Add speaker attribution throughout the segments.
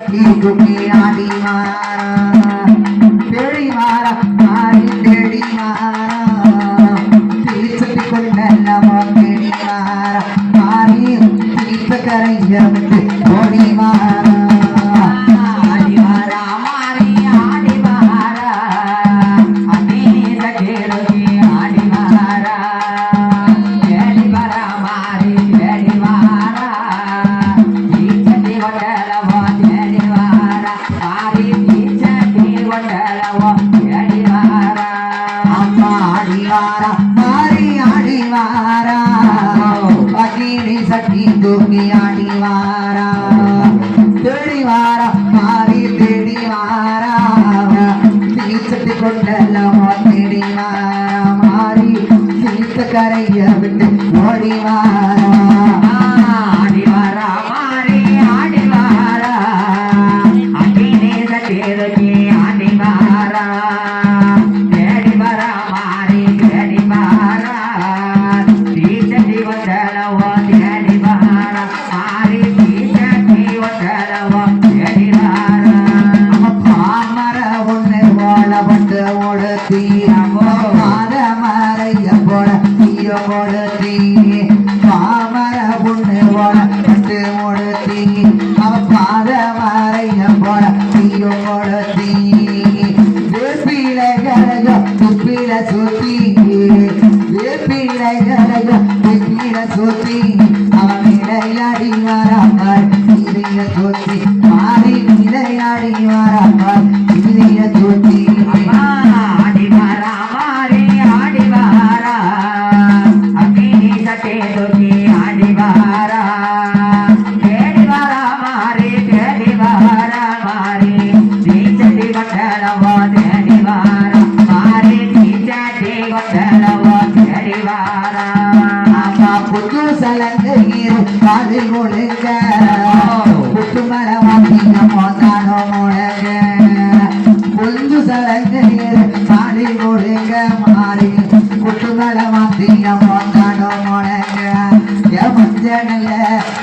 Speaker 1: ஆதி மாறா தேடி மாறா மாறி தேடி மாறா தீர்த்து கொள்ள நம்ம தேடி மாறா மாறி மண்டலமும் Tchau. கலையா துப்பில சொத்தி வேப்பிள்ளை கலையா துப்பில சொத்தி. அவன் நிலையாடி மாறி
Speaker 2: நிலையாடி வாரா
Speaker 1: புத்து சலங்கு நீரும் காதில் முழுங்க புத்து மரவாக்கிங்க மோசானோ முழங்க புஞ்சு சலங்கு நீரும் காதில் முழுங்க மாறி புத்து மரவாக்கிங்க மோசானோ முழங்க மஞ்சள்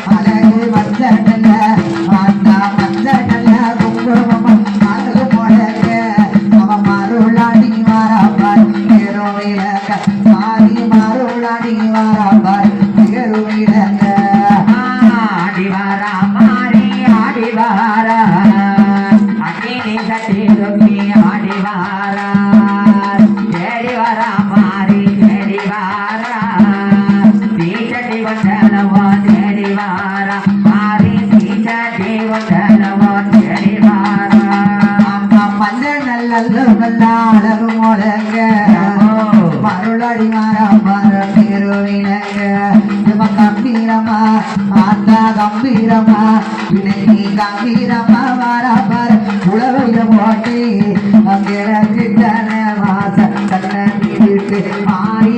Speaker 1: சிவ கம்பீரமா மாத்தா கம்பீரமா வினைக்கு கம்பீரமா வாராப்பார் உழவையில போட்டி அங்கே கிட்டன மாச கண்ணன் வீட்டு மாறி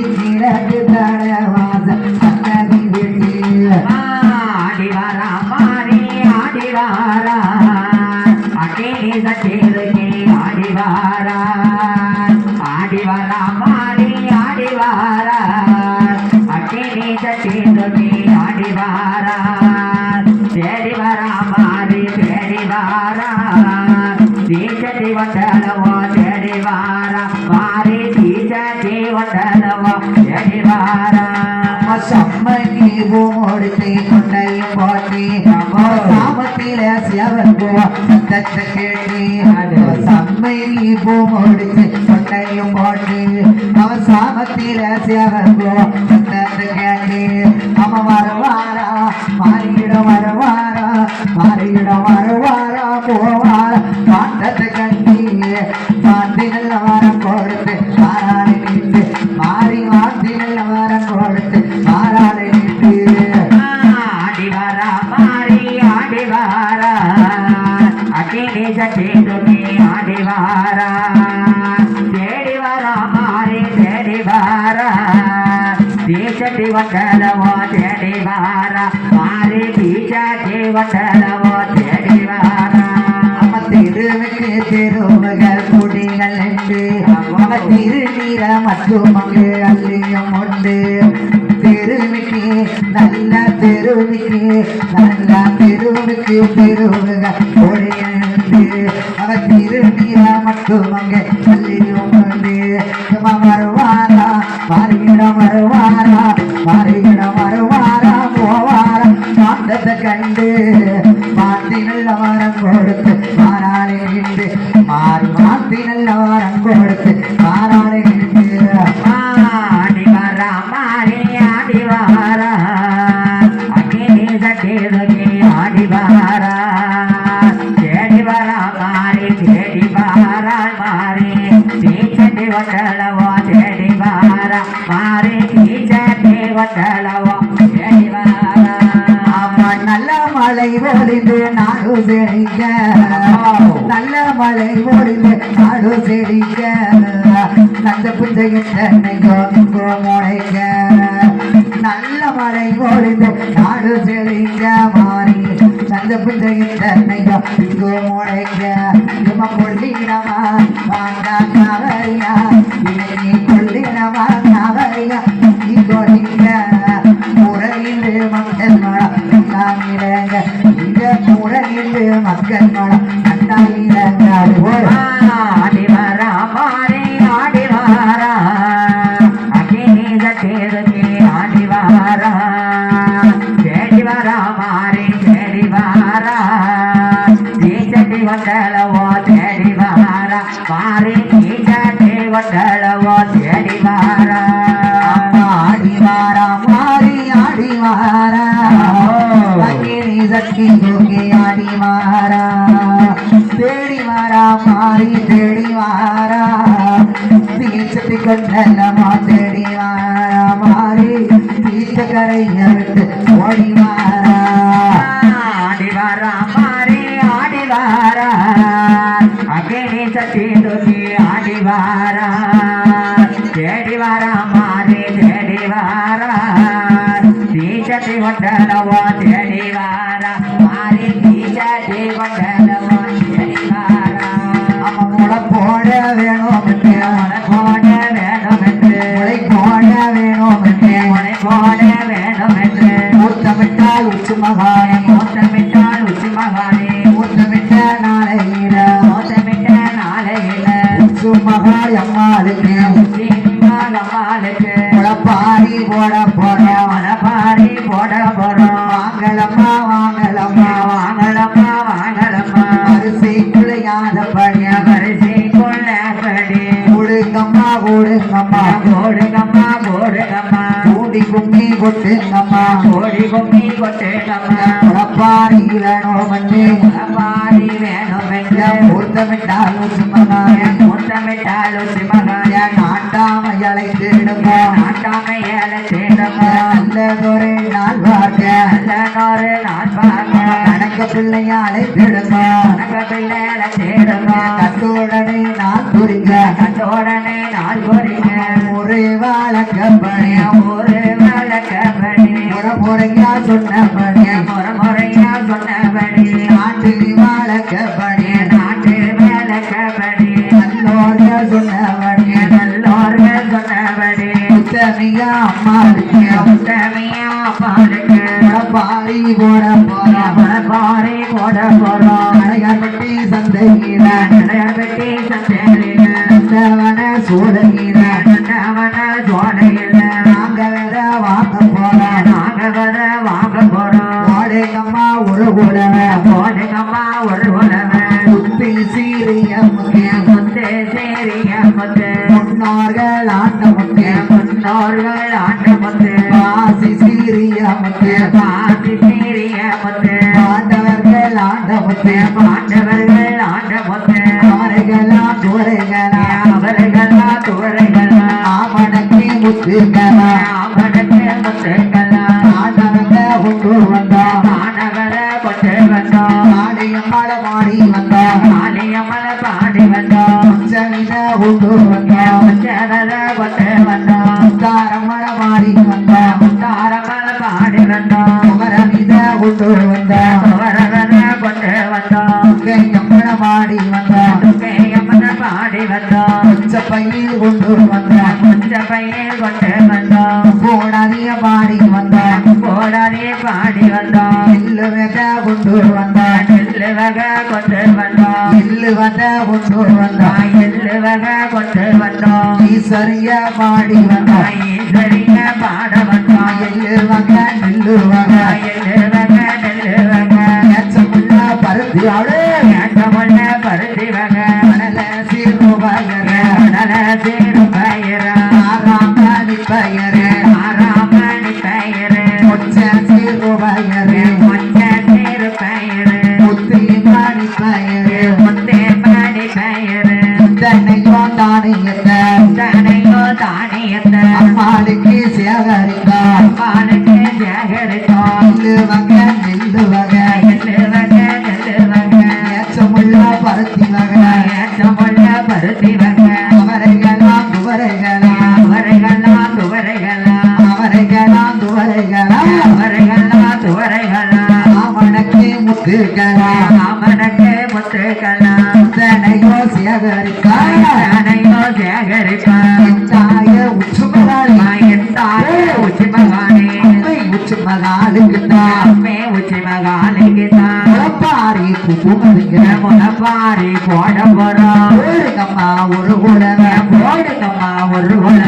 Speaker 2: வாரா தேடி வரா மாறி தேடி வாரா. தீச்சதி வந்தனவோ தேடி வாரா. மாறி தீச்சதி வந்தனவோ தேடி வாரா.
Speaker 1: சம்ம நீவு முடித்து கொண்டையும் போட்டி சாமத்தில சிவன் கேட்டி சம்மை நீ பூ முடித்து உன்னையும் போட்டு அவன் சாமத்தில சேர்ந்தோம் கேட்டு அவன் வருவாரா? மாறியிடம் வருவாரா?
Speaker 2: മറ്റുമൊക്കെ അല്ലിയുമുണ്ട് തെരുവിക്ക് നല്ല തെരുവിക്ക്
Speaker 1: നല്ല തെരുവിക്ക് തെരുവുക ஒளிந்து நாடு செழிக்க நல்ல மழை ஓடிந்து நாடு செழிக்க நந்த புஞ்சையின் தென்னையோ நல்ல மழை ஓடிந்து நாடு செழிக்க மாறி நந்த புஞ்சையின் தென்னையோ இங்கோ முளைக்க இம கொள்ளிடமா வாங்க கவரியா. இனி கொள்ளிடமா கவரியா. நீ கொள்ளிட முறையிலே முறையிலே மக்கள்
Speaker 2: தீச்சட்டி
Speaker 1: கொண்டல்லமா கும்மி கொட்டுங்கம்மா
Speaker 2: கோடி கும்மி கொட்டுங்கம்மா
Speaker 1: முளப்பாரி வேணும் என்று
Speaker 2: மனப்பாரி வேணும் என்று
Speaker 1: மூத்தமிட்டால் உச்சி மகாயம்
Speaker 2: முத்தமிட்டால் உச்சி மகாய
Speaker 1: நாட்டாம நல்லதொரு நாள் பார்க்க
Speaker 2: நல்லனொரு நான் பார்க்க
Speaker 1: கணக்க பிள்ளைய அழைத்திடுமா
Speaker 2: கனக பிள்ளையால தேடமா
Speaker 1: கத்தோடனை நான் குறிக்க
Speaker 2: கண்டோடனே நாள் பொறிக்க.
Speaker 1: ஒரே வாழக்கப்படி முறையா சொன்னபடி
Speaker 2: முறை முறையா சொன்னபடி
Speaker 1: நாட்டு வாழக்கப்படி
Speaker 2: நாட்டில் வழக்கப்படி
Speaker 1: நல்லோர்கள் சொன்னபடி
Speaker 2: நல்லோர்கள் சொன்னபடி.
Speaker 1: உத்தமியா அம்மாளுக்கு
Speaker 2: உத்தமையா பாடுக்கு
Speaker 1: பாரி போட போறோம்
Speaker 2: பாரி போட போறோம்
Speaker 1: அடையாப்பட்டி சந்தையில
Speaker 2: பெட்டி சந்தேரில
Speaker 1: வந்தவன ஒரு உடவ
Speaker 2: போடுங்கம்மா ஒரு உடவை
Speaker 1: சுத்தி சீரிய முக்கியம்
Speaker 2: முத்து சேரிய முத்து
Speaker 1: முன்னோர்கள் ஆண்ட முக்கியம்
Speaker 2: முன்னோர்கள் ஆண்ட முத்து
Speaker 1: வாசி சீரிய முக்கியம்
Speaker 2: பாசி சேரிய முத்து
Speaker 1: ஆண்டவர்கள் ஆண்ட முக்கியம்
Speaker 2: பாண்டவர்கள் ஆண்ட முத்து
Speaker 1: அவர்களா துவரைகளா
Speaker 2: அவர்களா துவரைகளா
Speaker 1: ஆமணக்கி முத்துகளா ஆடியம்மாள மாடி வந்தோம்
Speaker 2: ஆலயமல பாடி வந்தோம்
Speaker 1: உச்சவித கொண்டு வந்தோம்
Speaker 2: உச்சவர கொண்டு வந்தோம்
Speaker 1: தாரமள மாடி வந்தோம்
Speaker 2: தாரமல பாடி வந்தோம்
Speaker 1: குமரவித கொண்டு வந்தோம்
Speaker 2: வரவர கொண்டு வந்தோம்
Speaker 1: கையம்மள மாடி வந்தோம்
Speaker 2: துக்கையம்மன பாடி வந்தோம்
Speaker 1: உச்சப்பையில் கொண்டு வந்தோம் எள்ளு வந்த கொண்டு வந்தான்
Speaker 2: நான் எள்ளு வகை கொண்டு வந்தோம்.
Speaker 1: பாடி
Speaker 2: நான் ஈஸ்வரிய பாட
Speaker 1: பருத்தி ஆடு
Speaker 2: தன்னை கொண்டாடுகின்ற
Speaker 1: முளப்பாரி
Speaker 2: போட போறோம்
Speaker 1: ஊருக்கம்மா ஒரு உலக
Speaker 2: போடுங்கம்மா ஒரு உலக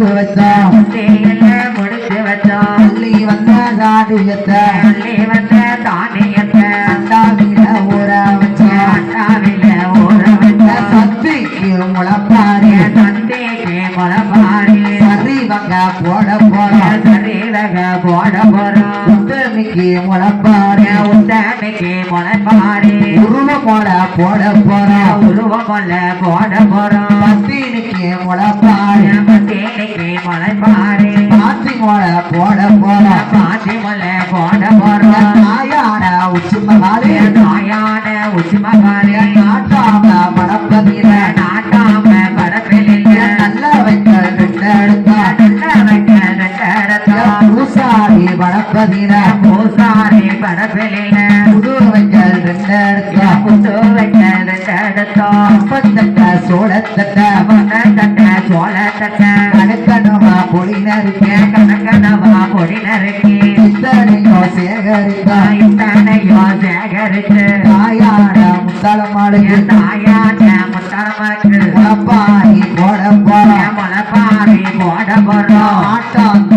Speaker 1: முடிந்து வச்சா
Speaker 2: தேயில முடிச்சு வச்சோம்
Speaker 1: அள்ளி வந்த தானியத்த
Speaker 2: அள்ளி வந்த தானியத்தை
Speaker 1: அண்டாவில ஊற வச்சா?
Speaker 2: அண்டாவில ஊற வச்ச?
Speaker 1: சத்திக்கு முளப்பாரி
Speaker 2: சந்தைக்கு முளப்பாரி
Speaker 1: சரிவங்க போட போறோம்
Speaker 2: சரிவக போட போறோம்
Speaker 1: உத்தமிக்கு முளப்பாரி
Speaker 2: உத்தமைக்கு முளைப்பாரி
Speaker 1: உருவ போட போறோம்
Speaker 2: உருவமல்ல போட போறோம்
Speaker 1: பத்தினிக்கு முளப்பாரி.
Speaker 2: தேனிக்கு முளைப்பாரி.
Speaker 1: பாத்தி மோட போட போறோம்
Speaker 2: பாத்தி முல்ல போட போறோம்
Speaker 1: சேகரித்து தாயான முத்தளமாடுக்கு
Speaker 2: தாயான முத்தரமாக்கு
Speaker 1: முளப்பாரி போட போறோம்
Speaker 2: முளைப்பாரி போட போறோம்.
Speaker 1: ஆட்டாந்தோளுதரை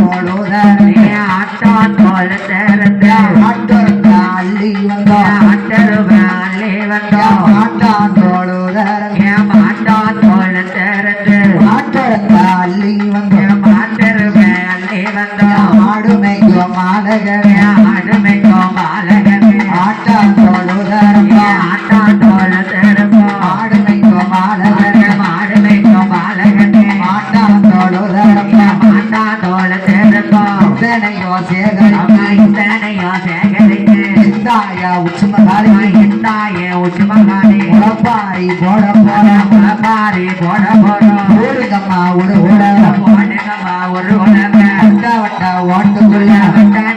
Speaker 1: முளப்பாரி போட போறோம்
Speaker 2: பாரி போட போறோம்
Speaker 1: ஊருகம்மா ஒரு உலக
Speaker 2: ஒரு உலக
Speaker 1: வட்ட வட்ட ஓட்டுக்குள்ள.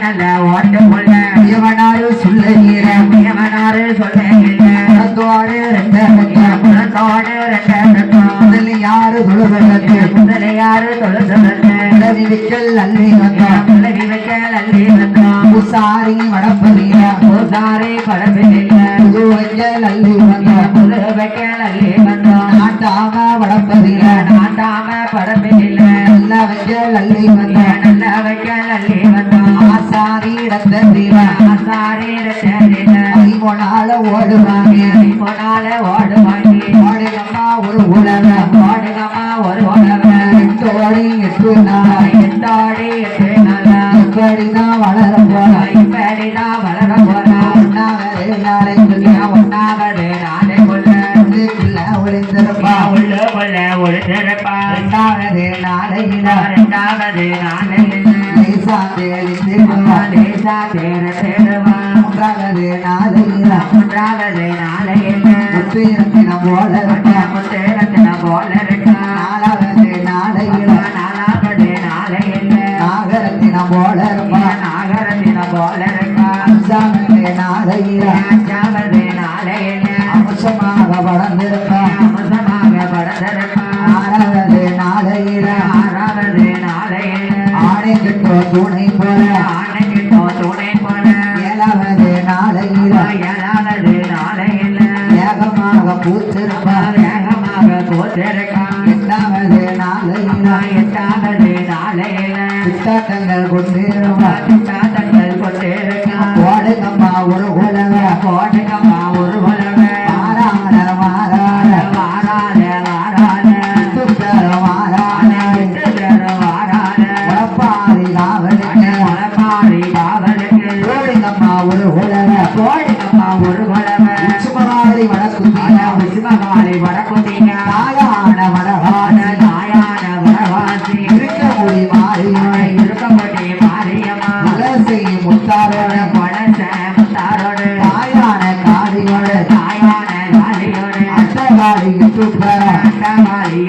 Speaker 2: நல்ல ஓட்டுக்குள்ள
Speaker 1: இவனாரு சொல்லுகிற
Speaker 2: எவனாரு சொல்லுகிற
Speaker 1: குலத்தோடு ரெண்டு பக்கம்
Speaker 2: குலத்தோடு ரெண்டு
Speaker 1: முதல் யாரு தொழுகிறது
Speaker 2: முதலையாரு தொழுதுறது
Speaker 1: உதவி விக்கல் அள்ளி வந்தோம்
Speaker 2: உலகி வைக்க அள்ளி வந்தோம்
Speaker 1: பூசாரி வடப்பதிய
Speaker 2: பூசாரி படப்பில்லை
Speaker 1: புது வைக்கல் நாட்டாம வடப்பதிய
Speaker 2: நாட்டாம படப்பில்லை
Speaker 1: நல்ல வைக்கல் அள்ளி வந்தோம்
Speaker 2: நல்ல வைக்க அள்ளி வந்தோம்
Speaker 1: ஆசாரி இடத்ததில
Speaker 2: ஆசாரி ரெட்டரில
Speaker 1: ஐமொனால ஓடுவாங்க.
Speaker 2: போனால ஓடுவாங்க.
Speaker 1: ஓடுகம்மா ஒரு உலக.
Speaker 2: ஓடுங்கம்மா ஒரு உலக.
Speaker 1: எட்டோடி எட்டு நாள்.
Speaker 2: எட்டாடி எட்டு நாளா.
Speaker 1: வளர
Speaker 2: இப்படிதான் வளர போறா நாளில. ஒரு சிறப்பா
Speaker 1: இரண்டாவது நாளையில
Speaker 2: இரண்டாவது நாளையில
Speaker 1: மூன்றாவது நாளையில போல
Speaker 2: போல
Speaker 1: திண்டாட்டங்கள் கொண்டு
Speaker 2: திண்டாட்டங்கள் கொண்டு
Speaker 1: ஓடுங்கம்மா ஒரு உலக ஓடுங்கம்மா மாறி